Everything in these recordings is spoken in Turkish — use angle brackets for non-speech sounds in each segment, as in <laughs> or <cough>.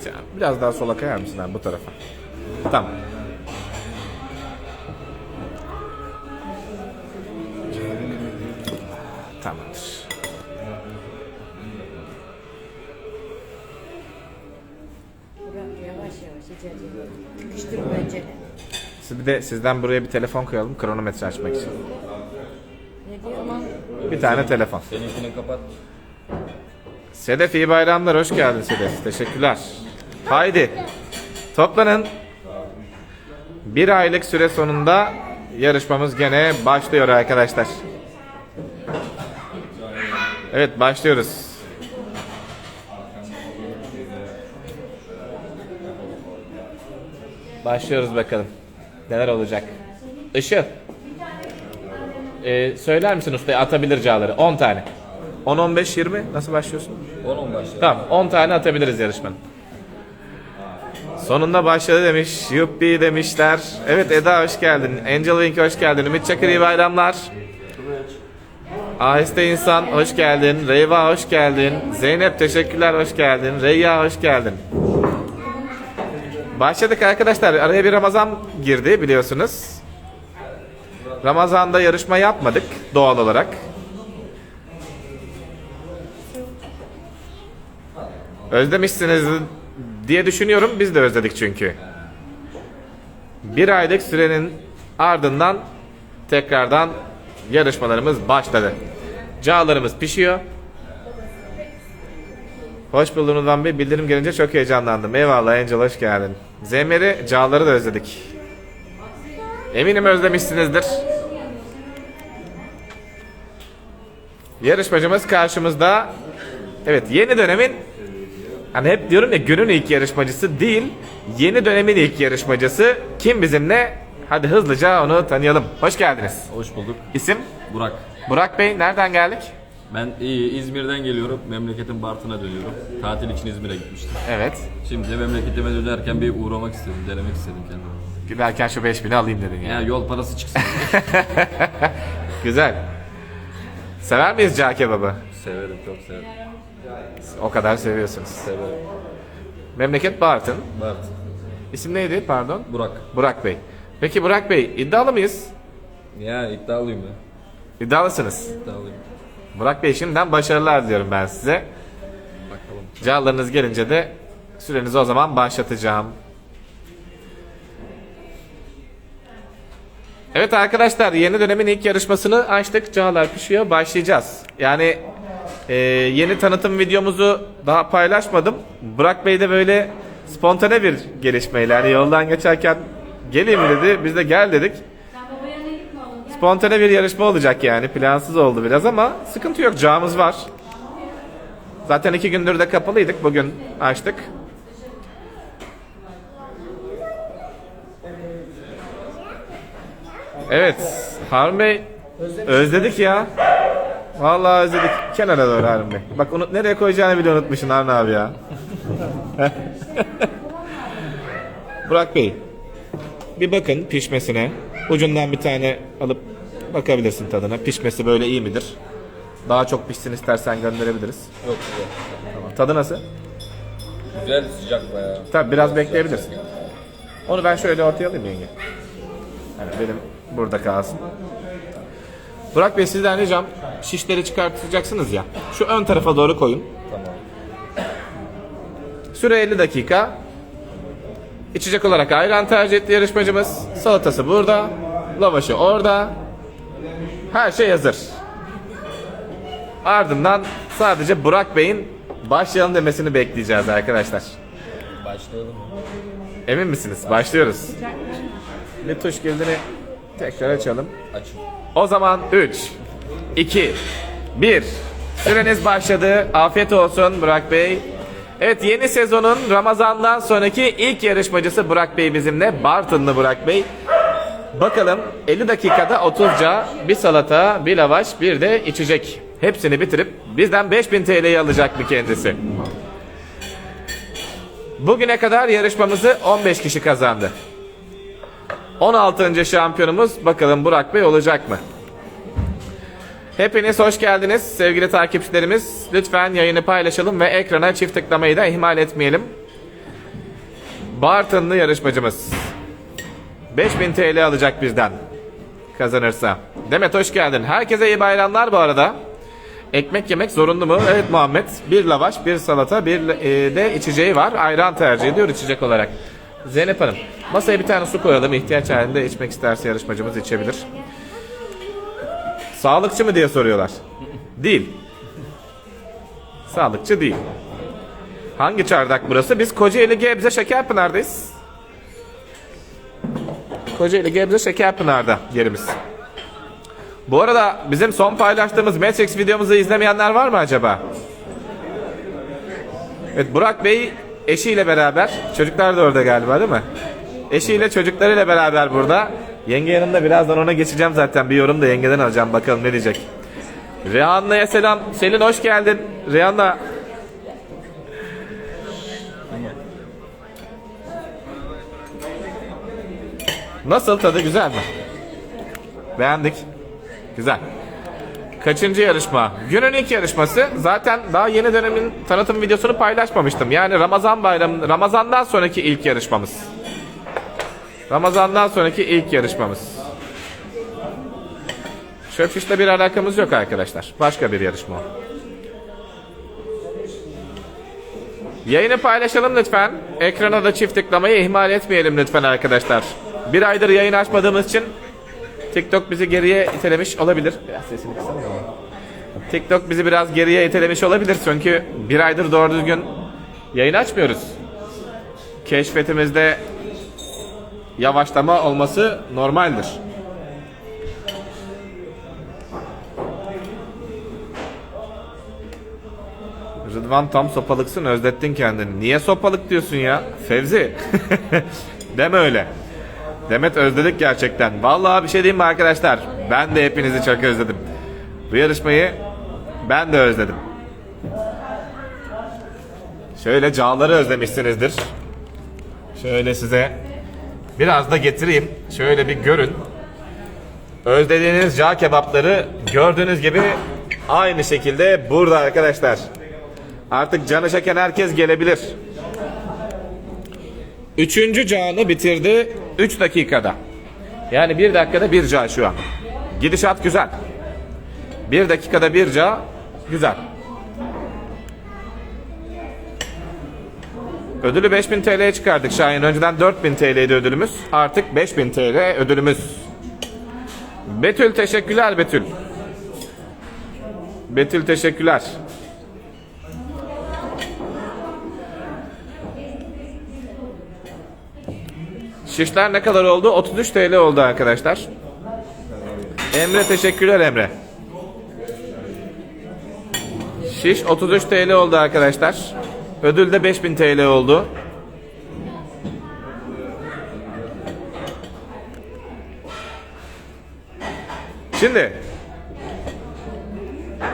Sen biraz daha sola kayar mısın abi bu tarafa? Tamam. Tamamdır. Bırak yavaş yavaş içeri. Sıkıştırma önce. Siz bir de sizden buraya bir telefon koyalım kronometre açmak için. Ne? Bir tane telefon. Seninkini kapat. Sedef iyi bayramlar hoş geldin Sedef. Teşekkürler. Haydi toplanın. Bir aylık süre sonunda yarışmamız gene başlıyor arkadaşlar. Evet başlıyoruz. Başlıyoruz bakalım. Neler olacak? Işıl. Ee, söyler misin ustaya atabilir cağları? 10 tane. 10, 15, 20 nasıl başlıyorsun? 10-10 başla. Tamam 10 tane atabiliriz yarışmanın. Sonunda başladı demiş. Yuppi demişler. Evet Eda hoş geldin. Angel Wink hoş geldin. Ümit Çakır iyi bayramlar. Aheste insan hoş geldin. Reyva hoş geldin. Zeynep teşekkürler hoş geldin. Reyya hoş geldin. Başladık arkadaşlar. Araya bir Ramazan girdi biliyorsunuz. Ramazan'da yarışma yapmadık doğal olarak. Özlemişsiniz diye düşünüyorum. Biz de özledik çünkü. Bir aylık sürenin ardından tekrardan yarışmalarımız başladı. Cağlarımız pişiyor. Hoş buldun Rıdvan Bey. Bildirim gelince çok heyecanlandım. Eyvallah Angel hoş geldin. Zemer'i, cağları da özledik. Eminim özlemişsinizdir. Yarışmacımız karşımızda. Evet yeni dönemin Hani hep diyorum ya günün ilk yarışmacısı değil, yeni dönemin ilk yarışmacısı. Kim bizimle? Hadi hızlıca onu tanıyalım. Hoş geldiniz. Hoş bulduk. İsim? Burak. Burak Bey, nereden geldik? Ben iyi İzmir'den geliyorum. Memleketin Bartın'a dönüyorum. Tatil için İzmir'e gitmiştim. Evet. Şimdi memleketime dönerken bir uğramak istedim. Denemek istedim kendimi. Giderken şu 5000'i alayım dedin ya. Ya yol parası çıksın. <laughs> Güzel. Sever miyiz cağ kebabı? severim çok severim. O kadar seviyorsunuz. Severim. Memleket Bartın. Bartın. İsim neydi pardon? Burak. Burak Bey. Peki Burak Bey iddialı mıyız? Ya iddialıyım ya. İddialısınız. İddialıyım. Burak Bey şimdiden başarılar diyorum ben size. Bakalım. Cağlarınız gelince de sürenizi o zaman başlatacağım. Evet arkadaşlar yeni dönemin ilk yarışmasını açtık. Cağlar pişiyor. Başlayacağız. Yani e, yeni tanıtım videomuzu daha paylaşmadım. Burak Bey de böyle spontane bir gelişmeyle yani yoldan geçerken geleyim dedi. Biz de gel dedik. Spontane bir yarışma olacak yani. Plansız oldu biraz ama sıkıntı yok. Cağımız var. Zaten iki gündür de kapalıydık. Bugün açtık. Evet. Harun Bey özledik ya. Vallahi özledik. Kenara doğru Harun Bey. Bak unut nereye koyacağını bile unutmuşsun Harun abi ya. <laughs> Burak Bey. Bir bakın pişmesine. Ucundan bir tane alıp bakabilirsin tadına. Pişmesi böyle iyi midir? Daha çok pişsin istersen gönderebiliriz. Çok güzel. Tadı nasıl? Güzel sıcak bayağı. Tabi biraz bekleyebilirsin. Onu ben şöyle ortaya alayım yenge. Yani benim burada kalsın. Burak Bey sizden ricam şişleri çıkartacaksınız ya. Şu ön tarafa doğru koyun. Tamam. Süre 50 dakika. İçecek olarak ayran tercih etti yarışmacımız. Salatası burada. Lavaşı orada. Her şey hazır. Ardından sadece Burak Bey'in başlayalım demesini bekleyeceğiz arkadaşlar. Başlayalım. Emin misiniz? Başlıyoruz. Lituş gildini tekrar açalım. Açın. O zaman 3, 2, 1. Süreniz başladı. Afiyet olsun Burak Bey. Evet yeni sezonun Ramazan'dan sonraki ilk yarışmacısı Burak Bey bizimle. Bartınlı Burak Bey. Bakalım 50 dakikada 30'ca bir salata, bir lavaş, bir de içecek. Hepsini bitirip bizden 5000 TL'yi alacak mı kendisi? Bugüne kadar yarışmamızı 15 kişi kazandı. 16. şampiyonumuz bakalım Burak Bey olacak mı? Hepiniz hoş geldiniz sevgili takipçilerimiz. Lütfen yayını paylaşalım ve ekrana çift tıklamayı da ihmal etmeyelim. Bartınlı yarışmacımız. 5000 TL alacak bizden. Kazanırsa. Demet hoş geldin. Herkese iyi bayramlar bu arada. Ekmek yemek zorunlu mu? Evet Muhammed. Bir lavaş, bir salata, bir e, de içeceği var. Ayran tercih ediyor içecek olarak. Zeynep Hanım, masaya bir tane su koyalım. İhtiyaç halinde içmek isterse yarışmacımız içebilir. Sağlıkçı mı diye soruyorlar. Değil. Sağlıkçı değil. Hangi çardak burası? Biz Kocaeli Gebze Şekerpınar'dayız. Kocaeli Gebze Şekerpınar'da yerimiz. Bu arada bizim son paylaştığımız Matrix videomuzu izlemeyenler var mı acaba? Evet Burak Bey eşiyle beraber, çocuklar da orada galiba değil mi? Eşiyle çocuklarıyla beraber burada. Yenge yanımda birazdan ona geçeceğim zaten bir yorum da yengeden alacağım bakalım ne diyecek. Rehanna'ya selam. Selin hoş geldin. Rehanna. Nasıl tadı güzel mi? Beğendik. Güzel. Kaçıncı yarışma? Günün ilk yarışması. Zaten daha yeni dönemin tanıtım videosunu paylaşmamıştım. Yani Ramazan bayramı, Ramazan'dan sonraki ilk yarışmamız. Ramazan'dan sonraki ilk yarışmamız. Çöp bir alakamız yok arkadaşlar. Başka bir yarışma o. Yayını paylaşalım lütfen. Ekrana da çift tıklamayı ihmal etmeyelim lütfen arkadaşlar. Bir aydır yayın açmadığımız için TikTok bizi geriye itelemiş olabilir. Biraz sesini. TikTok bizi biraz geriye itelemiş olabilir çünkü bir aydır doğru düzgün yayın açmıyoruz. Keşfetimizde yavaşlama olması normaldir. Rıdvan tam sopalıksın özlettin kendini. Niye sopalık diyorsun ya? Fevzi. <laughs> Deme öyle. Demet özledik gerçekten. Vallahi bir şey diyeyim mi arkadaşlar? Ben de hepinizi çok özledim. Bu yarışmayı ben de özledim. Şöyle cağları özlemişsinizdir. Şöyle size biraz da getireyim. Şöyle bir görün. Özlediğiniz cağ kebapları gördüğünüz gibi aynı şekilde burada arkadaşlar. Artık canı çeken herkes gelebilir. Üçüncü cağını bitirdi 3 dakikada. Yani bir dakikada bir cağ şu an. Gidişat güzel. Bir dakikada bir cağ güzel. Ödülü 5000 TL'ye çıkardık Şahin. Önceden 4000 TL'ydi ödülümüz. Artık 5000 TL ödülümüz. Betül teşekkürler Betül. Betül teşekkürler. Şişler ne kadar oldu? 33 TL oldu arkadaşlar. Emre teşekkürler Emre. Şiş 33 TL oldu arkadaşlar. Ödül de 5000 TL oldu. Şimdi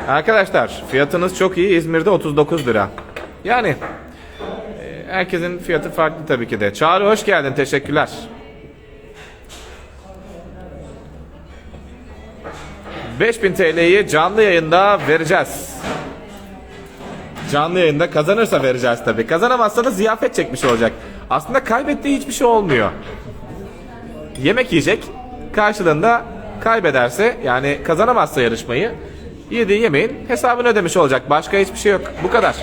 Arkadaşlar fiyatınız çok iyi. İzmir'de 39 lira. Yani e, herkesin fiyatı farklı tabii ki de. Çağrı hoş geldin. Teşekkürler. ...5000 TL'yi canlı yayında vereceğiz. Canlı yayında kazanırsa vereceğiz tabii. Kazanamazsa da ziyafet çekmiş olacak. Aslında kaybettiği hiçbir şey olmuyor. Yemek yiyecek. Karşılığında kaybederse yani kazanamazsa yarışmayı yediği yemeğin hesabını ödemiş olacak. Başka hiçbir şey yok. Bu kadar.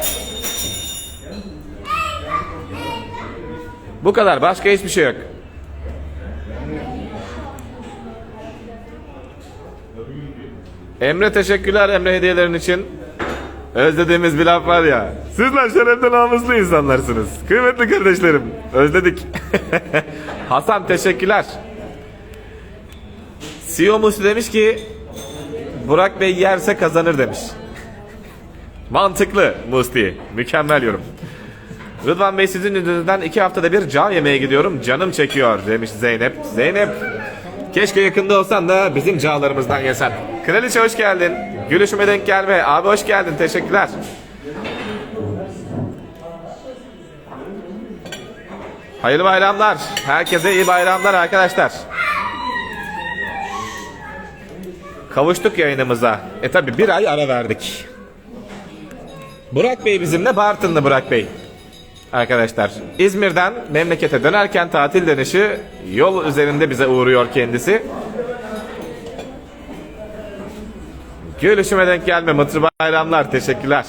Bu kadar. Başka hiçbir şey yok. Emre teşekkürler Emre hediyelerin için. Özlediğimiz bir laf var ya. Sizler şerefli namuslu insanlarsınız. Kıymetli kardeşlerim. Özledik. <laughs> Hasan teşekkürler. CEO Musi demiş ki Burak Bey yerse kazanır demiş. Mantıklı Musti. Mükemmel yorum. Rıdvan Bey sizin yüzünüzden iki haftada bir can yemeğe gidiyorum. Canım çekiyor demiş Zeynep. Zeynep keşke yakında olsan da bizim cağlarımızdan yesen. Kraliçe hoş geldin. Gülüşüme denk gelme. Abi hoş geldin. Teşekkürler. Hayırlı bayramlar. Herkese iyi bayramlar arkadaşlar. Kavuştuk yayınımıza. E tabi bir ay ara verdik. Burak Bey bizimle Bartınlı Burak Bey. Arkadaşlar İzmir'den memlekete dönerken tatil dönüşü yol üzerinde bize uğruyor kendisi. Gülüşüme denk gelme mutlu bayramlar teşekkürler.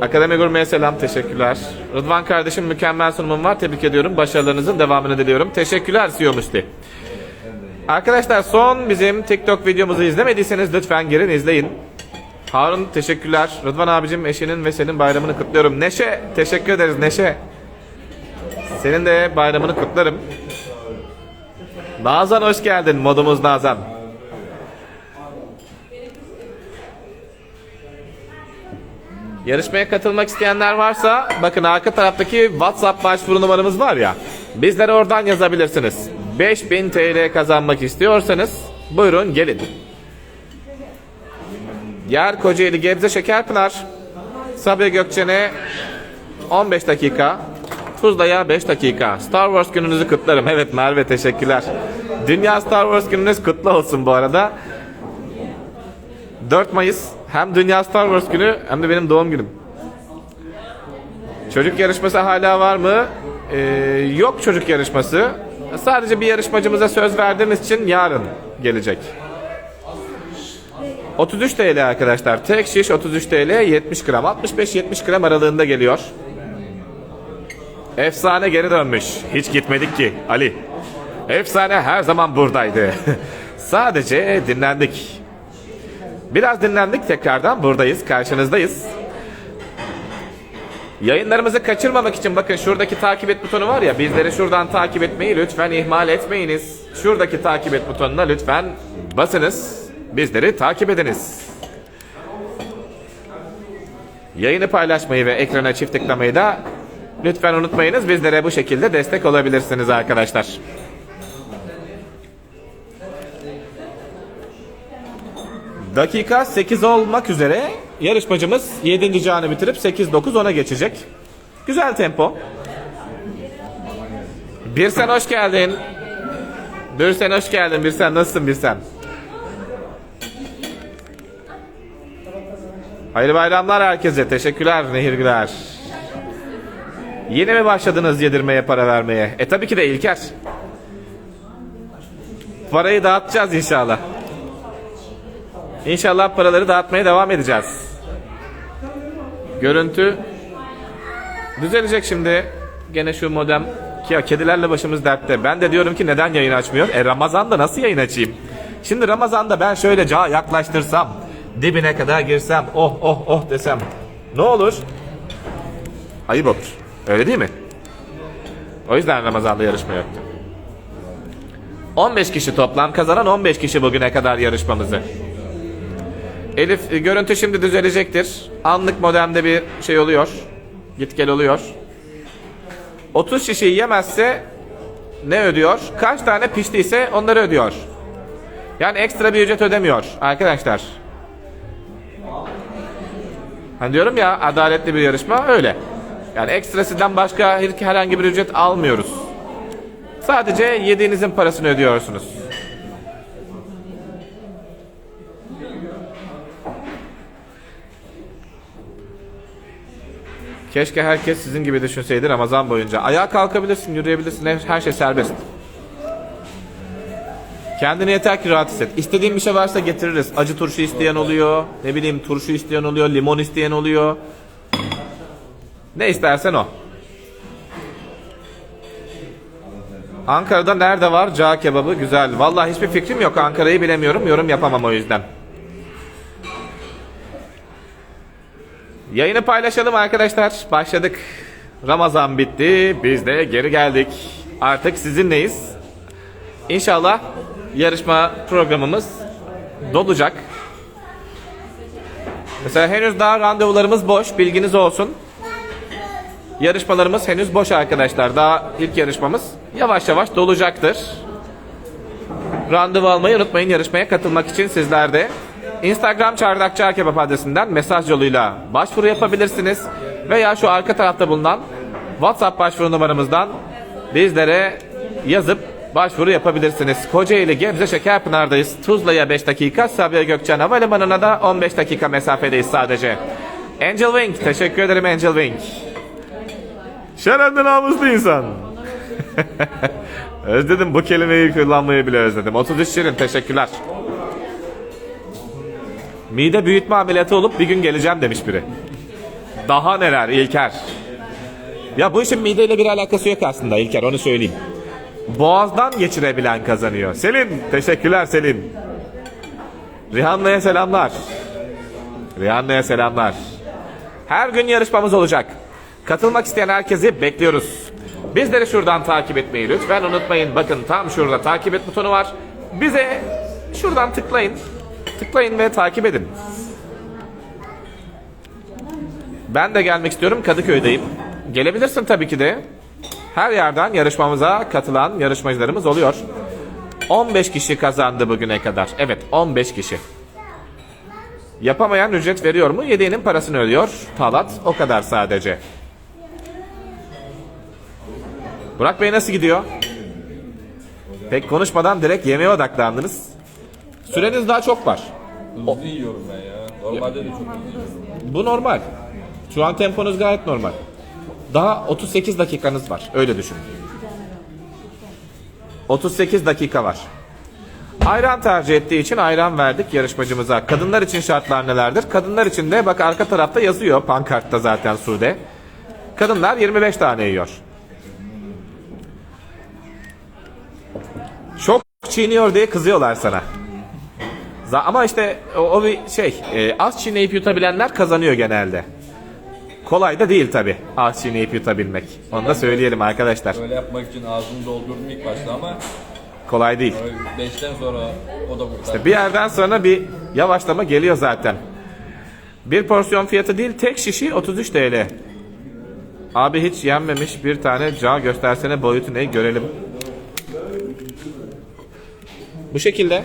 Akademi Gurme'ye selam teşekkürler. Rıdvan kardeşim mükemmel sunumun var tebrik ediyorum. Başarılarınızın devamını diliyorum. Teşekkürler CEO Musti. Arkadaşlar son bizim TikTok videomuzu izlemediyseniz lütfen girin izleyin. Harun teşekkürler. Rıdvan abicim eşinin ve senin bayramını kutluyorum. Neşe teşekkür ederiz Neşe. Senin de bayramını kutlarım. Nazan hoş geldin modumuz Nazan. Yarışmaya katılmak isteyenler varsa bakın arka taraftaki WhatsApp başvuru numaramız var ya. Bizlere oradan yazabilirsiniz. 5000 TL kazanmak istiyorsanız buyurun gelin. Yer Kocaeli Gebze Şekerpınar. Sabiha Gökçen'e 15 dakika. Tuzla'ya 5 dakika. Star Wars gününüzü kutlarım. Evet Merve teşekkürler. Dünya Star Wars gününüz kutlu olsun bu arada. 4 Mayıs hem Dünya Star Wars günü hem de benim doğum günüm. Çocuk yarışması hala var mı? Ee, yok çocuk yarışması. Sadece bir yarışmacımıza söz verdiğimiz için yarın gelecek. 33 TL arkadaşlar. Tek şiş 33 TL 70 gram. 65-70 gram aralığında geliyor. Efsane geri dönmüş. Hiç gitmedik ki Ali. Efsane her zaman buradaydı. <laughs> Sadece dinlendik. Biraz dinlendik tekrardan buradayız karşınızdayız. Yayınlarımızı kaçırmamak için bakın şuradaki takip et butonu var ya bizleri şuradan takip etmeyi lütfen ihmal etmeyiniz. Şuradaki takip et butonuna lütfen basınız. Bizleri takip ediniz. Yayını paylaşmayı ve ekrana çift tıklamayı da lütfen unutmayınız. Bizlere bu şekilde destek olabilirsiniz arkadaşlar. Dakika 8 olmak üzere yarışmacımız 7. canı bitirip 8-9-10'a geçecek. Güzel tempo. Birsen hoş geldin. Birsen hoş geldin. Birsen nasılsın Birsen? Hayırlı bayramlar herkese. Teşekkürler Nehirgüler. Yeni mi başladınız yedirmeye para vermeye? E tabii ki de İlker. Parayı dağıtacağız inşallah. İnşallah paraları dağıtmaya devam edeceğiz. Görüntü düzelecek şimdi. Gene şu modem ki kedilerle başımız dertte. Ben de diyorum ki neden yayın açmıyor? E Ramazan'da nasıl yayın açayım? Şimdi Ramazan'da ben şöyle ca yaklaştırsam, dibine kadar girsem, oh oh oh desem ne olur? Ayıp olur. Öyle değil mi? O yüzden Ramazan'da yarışma yoktu. 15 kişi toplam kazanan 15 kişi bugüne kadar yarışmamızı. Elif e, görüntü şimdi düzelecektir. Anlık modemde bir şey oluyor. Git gel oluyor. 30 şişeyi yemezse ne ödüyor? Kaç tane piştiyse onları ödüyor. Yani ekstra bir ücret ödemiyor arkadaşlar. Hani diyorum ya adaletli bir yarışma öyle. Yani ekstrasından başka her- herhangi bir ücret almıyoruz. Sadece yediğinizin parasını ödüyorsunuz. Keşke herkes sizin gibi düşünseydi Ramazan boyunca. Ayağa kalkabilirsin, yürüyebilirsin, her- şey serbest. Kendini yeter ki rahat hisset. İstediğin bir şey varsa getiririz. Acı turşu isteyen oluyor, ne bileyim turşu isteyen oluyor, limon isteyen oluyor. Ne istersen o. Ankara'da nerede var cağ kebabı? Güzel. Vallahi hiçbir fikrim yok. Ankara'yı bilemiyorum. Yorum yapamam o yüzden. Yayını paylaşalım arkadaşlar. Başladık. Ramazan bitti. Biz de geri geldik. Artık sizinleyiz. İnşallah yarışma programımız dolacak. Mesela henüz daha randevularımız boş. Bilginiz olsun. Yarışmalarımız henüz boş arkadaşlar. Daha ilk yarışmamız yavaş yavaş dolacaktır. Randevu almayı unutmayın yarışmaya katılmak için sizler de. Instagram Çardakçı Kebap adresinden mesaj yoluyla başvuru yapabilirsiniz. Veya şu arka tarafta bulunan WhatsApp başvuru numaramızdan bizlere yazıp başvuru yapabilirsiniz. Kocaeli Gebze Şekerpınar'dayız. Tuzla'ya 5 dakika, Sabiha Gökçen Havalimanı'na da 15 dakika mesafedeyiz sadece. Angel Wing, teşekkür ederim Angel Wing. Şerefli namuslu insan. <laughs> özledim bu kelimeyi kullanmayı bile özledim. 33 şirin teşekkürler. Mide büyütme ameliyatı olup bir gün geleceğim demiş biri. Daha neler İlker? Ya bu işin mideyle bir alakası yok aslında İlker onu söyleyeyim. Boğazdan geçirebilen kazanıyor. Selin teşekkürler Selin. Rihanna'ya selamlar. Rihanna'ya selamlar. Her gün yarışmamız olacak. Katılmak isteyen herkesi bekliyoruz. Bizleri şuradan takip etmeyi lütfen unutmayın. Bakın tam şurada takip et butonu var. Bize şuradan tıklayın. Tıklayın ve takip edin. Ben de gelmek istiyorum. Kadıköy'deyim. Gelebilirsin tabii ki de. Her yerden yarışmamıza katılan yarışmacılarımız oluyor. 15 kişi kazandı bugüne kadar. Evet 15 kişi. Yapamayan ücret veriyor mu? Yediğinin parasını ödüyor. Talat o kadar sadece. Burak Bey nasıl gidiyor? Pek konuşmadan direkt yemeğe odaklandınız. Süreniz daha çok var. Hızlı yiyorum ben ya. Normalde de çok hızlı yiyorum. Bu normal. Şu an temponuz gayet normal. Daha 38 dakikanız var. Öyle düşünün. 38 dakika var. Ayran tercih ettiği için ayran verdik yarışmacımıza. Kadınlar için şartlar nelerdir? Kadınlar için de bak arka tarafta yazıyor pankartta zaten Sude. Kadınlar 25 tane yiyor. Çok çiğniyor diye kızıyorlar sana. Ama işte o, o bir şey e, az çiğneyip yutabilenler kazanıyor genelde. Kolay da değil tabi az çiğneyip yutabilmek. Onu da söyleyelim arkadaşlar. Böyle yapmak için ağzımı doldurdum ilk başta ama Kolay değil. 5'ten sonra o da kurtardı. Bir yerden sonra bir yavaşlama geliyor zaten. Bir porsiyon fiyatı değil tek şişi 33 TL. Abi hiç yenmemiş bir tane cağ göstersene boyutu ne görelim. Bu şekilde.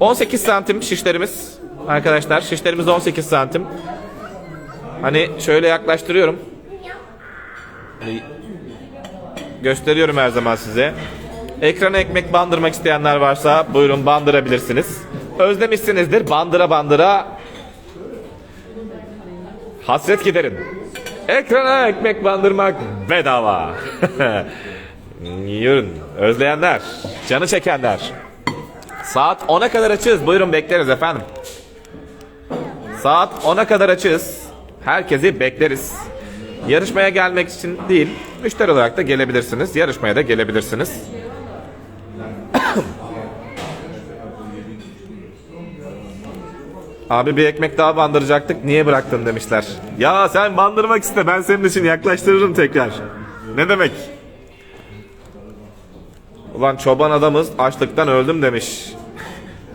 18 santim şişlerimiz. Arkadaşlar şişlerimiz 18 santim. Hani şöyle yaklaştırıyorum. Hani gösteriyorum her zaman size. Ekrana ekmek bandırmak isteyenler varsa buyurun bandırabilirsiniz. Özlemişsinizdir bandıra bandıra hasret giderin. Ekrana ekmek bandırmak bedava. <laughs> Yürün. Özleyenler, canı çekenler. Saat 10'a kadar açığız. Buyurun bekleriz efendim. Saat 10'a kadar açığız. Herkesi bekleriz. Yarışmaya gelmek için değil, müşteri olarak da gelebilirsiniz. Yarışmaya da gelebilirsiniz. <coughs> Abi bir ekmek daha bandıracaktık. Niye bıraktın demişler. Ya sen bandırmak iste. Ben senin için yaklaştırırım tekrar. Ne demek? Ulan çoban adamız açlıktan öldüm demiş.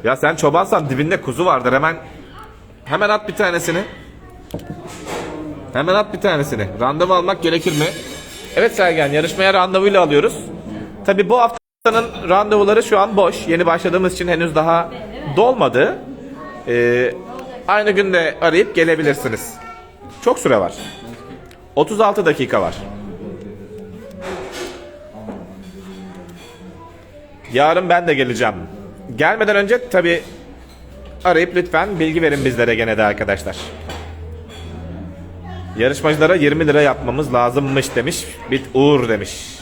Ya sen çobansan dibinde kuzu vardır. Hemen hemen at bir tanesini. Hemen at bir tanesini. Randevu almak gerekir mi? Evet Sergen yarışmaya randevuyla alıyoruz. Tabi bu haftanın randevuları şu an boş. Yeni başladığımız için henüz daha dolmadı. Ee, aynı günde arayıp gelebilirsiniz. Çok süre var. 36 dakika var. Yarın ben de geleceğim. Gelmeden önce tabi arayıp lütfen bilgi verin bizlere gene de arkadaşlar. Yarışmacılara 20 lira yapmamız lazımmış demiş. Bit Uğur demiş.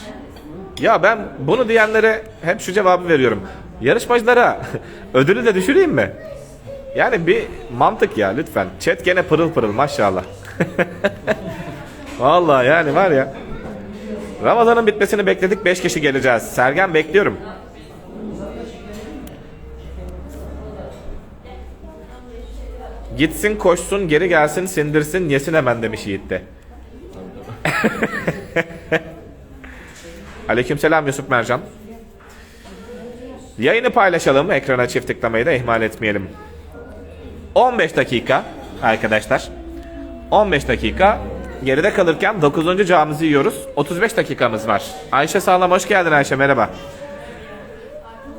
Ya ben bunu diyenlere hep şu cevabı veriyorum. Yarışmacılara <laughs> ödülü de düşüreyim mi? Yani bir mantık ya lütfen. Chat gene pırıl pırıl maşallah. <laughs> Vallahi yani var ya. Ramazan'ın bitmesini bekledik 5 kişi geleceğiz. Sergen bekliyorum. Gitsin koşsun geri gelsin sindirsin yesin hemen demiş Yiğit de. Aleykümselam Yusuf Mercan. Yayını paylaşalım. Ekrana çift tıklamayı da ihmal etmeyelim. 15 dakika arkadaşlar. 15 dakika geride kalırken 9. camımızı yiyoruz. 35 dakikamız var. Ayşe Sağlam hoş geldin Ayşe merhaba.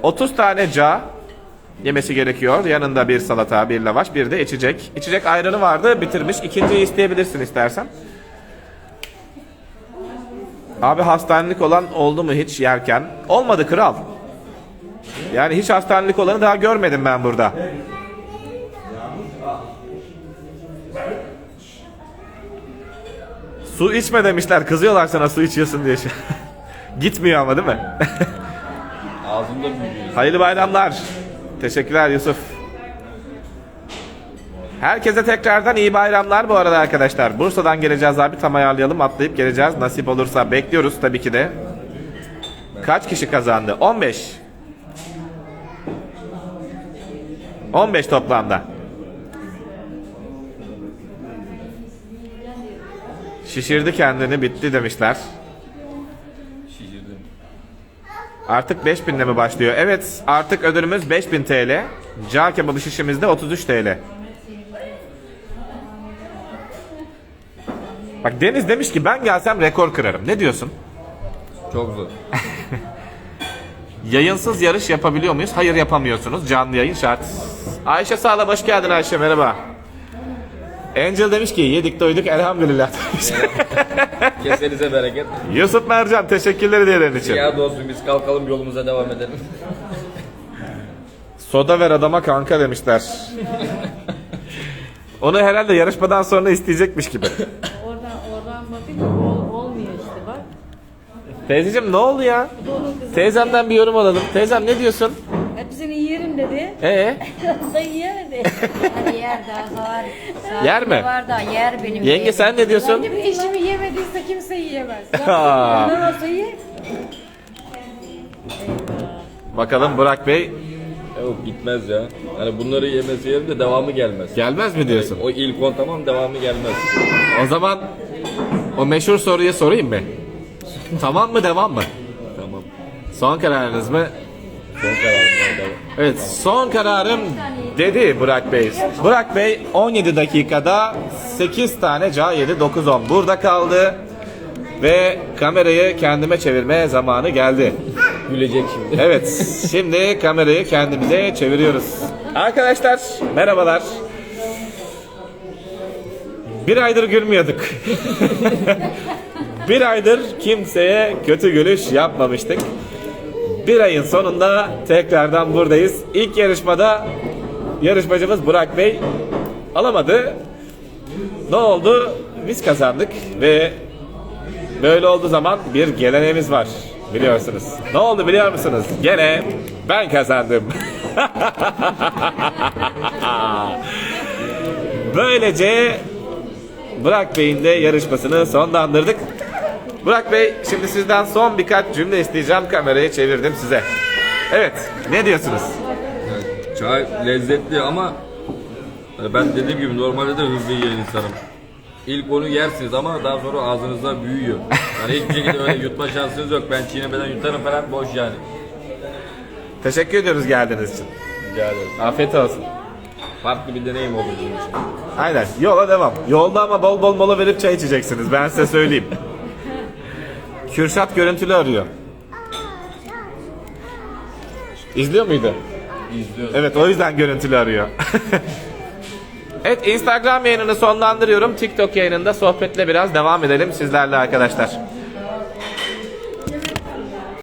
30 tane ca yemesi gerekiyor. Yanında bir salata, bir lavaş, bir de içecek. İçecek ayranı vardı, bitirmiş. İkinciyi isteyebilirsin istersen. Abi hastanelik olan oldu mu hiç yerken? Olmadı kral. Yani hiç hastanelik olanı daha görmedim ben burada. Su içme demişler. Kızıyorlar sana su içiyorsun diye. <laughs> Gitmiyor ama değil mi? <laughs> Ağzımda büyüyor. Hayırlı bayramlar. Teşekkürler Yusuf. Herkese tekrardan iyi bayramlar bu arada arkadaşlar. Bursa'dan geleceğiz abi tam ayarlayalım atlayıp geleceğiz. Nasip olursa bekliyoruz tabii ki de. Kaç kişi kazandı? 15. 15 toplamda. Şişirdi kendini bitti demişler. Artık 5000 ile mi başlıyor? Evet artık ödülümüz 5000 TL. Cağ kebabı şişimizde 33 TL. Bak Deniz demiş ki ben gelsem rekor kırarım. Ne diyorsun? Çok zor. <laughs> Yayınsız yarış yapabiliyor muyuz? Hayır yapamıyorsunuz. Canlı yayın şart. Ayşe Sağlam hoş geldin Ayşe merhaba. Angel demiş ki yedik doyduk elhamdülillah demiş. Kesenize bereket. <laughs> Yusuf Mercan teşekkürler hediyelerin için. Ya dostum biz kalkalım yolumuza devam edelim. <laughs> Soda ver adama kanka demişler. <laughs> Onu herhalde yarışmadan sonra isteyecekmiş gibi. Oradan oradan bakınca ol, olmuyor işte bak. Teyzeciğim ne oldu ya? Bu da onun kızı. Teyzemden bir yorum alalım. Teyzem ne diyorsun? Hepsini yiyelim dedi. Ee, <laughs> da yiyemedi. Yani yer daha var. Yer mi? Var da yer benim. yenge sen ne diyorsun? Benim eşimi yemediyse kimse yiyemez. <laughs> Ne olsa ye. Bakalım Burak Bey Yok gitmez ya. Hani bunları yemesi yerim de devamı gelmez. gelmez mi diyorsun? O ilk on tamam devamı gelmez. O zaman o meşhur soruyu sorayım mı? <laughs> Tamam mı devam mı? Tamam. Son kararınız mı? Son kararım. Evet son kararım dedi Burak Bey. Burak Bey 17 dakikada 8 tane ca yedi 9-10 burada kaldı. Ve kamerayı kendime çevirme zamanı geldi. Gülecek şimdi. Evet, şimdi kamerayı kendimize çeviriyoruz. Arkadaşlar, merhabalar. Bir aydır gülmüyorduk. <laughs> bir aydır kimseye kötü gülüş yapmamıştık. Bir ayın sonunda tekrardan buradayız. İlk yarışmada yarışmacımız Burak Bey alamadı. Ne oldu? Biz kazandık ve Böyle olduğu zaman bir geleneğimiz var biliyorsunuz. Ne oldu biliyor musunuz? Gene ben kazandım. <laughs> Böylece Burak Bey'in de yarışmasını sonlandırdık. Burak Bey şimdi sizden son birkaç cümle isteyeceğim. Kamerayı çevirdim size. Evet ne diyorsunuz? Çay lezzetli ama hani ben dediğim gibi normalde de hızlı yiyen insanım. İlk onu yersiniz ama daha sonra ağzınızda büyüyor. Yani hiçbir şekilde öyle yutma şansınız yok. Ben çiğnemeden yutarım falan boş yani. Teşekkür ediyoruz geldiğiniz için. Rica ederim. Afiyet olsun. Farklı bir deneyim oldu bizim için. Aynen yola devam. Yolda ama bol bol mola verip çay içeceksiniz ben size söyleyeyim. Kürşat görüntülü arıyor. İzliyor muydu? İzliyoruz. Evet o yüzden görüntülü arıyor. <laughs> evet Instagram yayınını sonlandırıyorum. TikTok yayınında sohbetle biraz devam edelim sizlerle arkadaşlar.